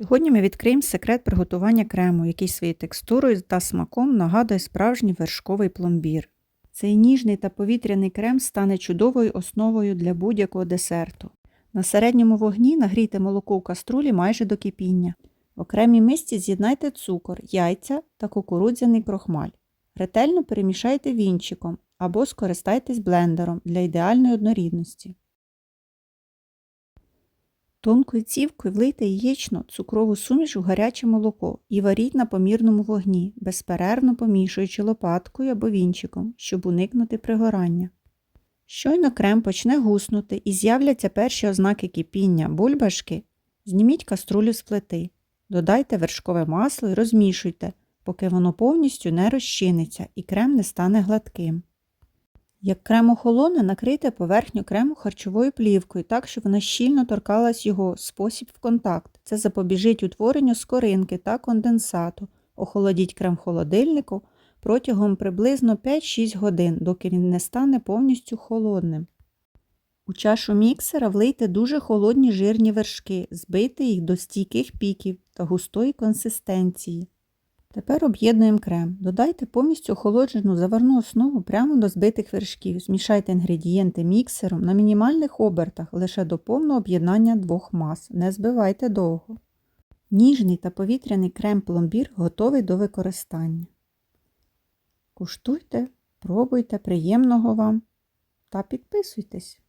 Сьогодні ми відкриємо секрет приготування крему, який своєю текстурою та смаком нагадує справжній вершковий пломбір. Цей ніжний та повітряний крем стане чудовою основою для будь-якого десерту. На середньому вогні нагрійте молоко в каструлі майже до кипіння. В окремій мисці з'єднайте цукор, яйця та кукурудзяний крохмаль. Ретельно перемішайте вінчиком або скористайтесь блендером для ідеальної однорідності. Тонкою цівкою влийте яєчно цукрову суміш у гаряче молоко і варіть на помірному вогні, безперервно помішуючи лопаткою або вінчиком, щоб уникнути пригорання. Щойно крем почне гуснути і з'являться перші ознаки кипіння бульбашки, зніміть каструлю з плити, додайте вершкове масло і розмішуйте, поки воно повністю не розчиниться і крем не стане гладким. Як крем охолоне, накрийте поверхню крему харчовою плівкою так, щоб вона щільно торкалась його спосіб в контакт. Це запобіжить утворенню скоринки та конденсату. Охолодіть крем холодильнику протягом приблизно 5-6 годин, доки він не стане повністю холодним. У чашу міксера влийте дуже холодні жирні вершки, збийте їх до стійких піків та густої консистенції. Тепер об'єднуємо крем. Додайте повністю охолоджену заварну основу прямо до збитих вершків. Змішайте інгредієнти міксером на мінімальних обертах лише до повного об'єднання двох мас. Не збивайте довго. Ніжний та повітряний крем-пломбір готовий до використання. Куштуйте, пробуйте, приємного вам та підписуйтесь.